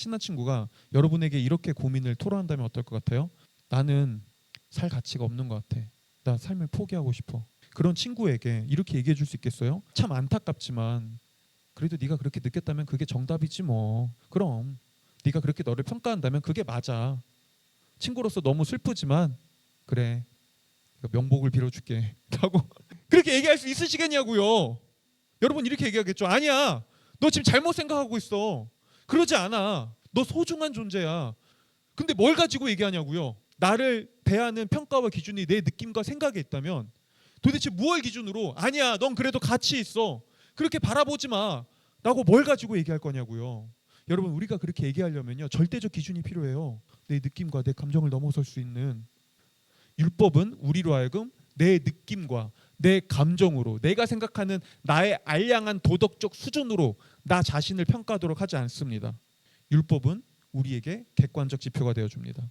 친한 친구가 여러분에게 이렇게 고민을 토로한다면 어떨 것 같아요? 나는 살 가치가 없는 것 같아. 나 삶을 포기하고 싶어. 그런 친구에게 이렇게 얘기해 줄 수 있겠어요? 참 안타깝지만 그래도 네가 그렇게 느꼈다면 그게 정답이지 뭐. 그럼 네가 그렇게 너를 평가한다면 그게 맞아. 친구로서 너무 슬프지만 그래. 명복을 빌어줄게. 라고 그렇게 얘기할 수 있으시겠냐고요. 여러분 이렇게 얘기하겠죠. 아니야. 너 지금 잘못 생각하고 있어. 그러지 않아. 너 소중한 존재야. 근데 뭘 가지고 얘기하냐고요. 나를 대하는 평가와 기준이 내 느낌과 생각에 있다면 도대체 무엇 기준으로 아니야. 넌 그래도 가치 있어. 그렇게 바라보지 마. 라고 뭘 가지고 얘기할 거냐고요. 여러분 우리가 그렇게 얘기하려면요. 절대적 기준이 필요해요. 내 느낌과 내 감정을 넘어설 수 있는 율법은 우리로 하여금 내 느낌과 내 감정으로 내가 생각하는 나의 알량한 도덕적 수준으로 나 자신을 평가하도록 하지 않습니다. 율법은 우리에게 객관적 지표가 되어 줍니다.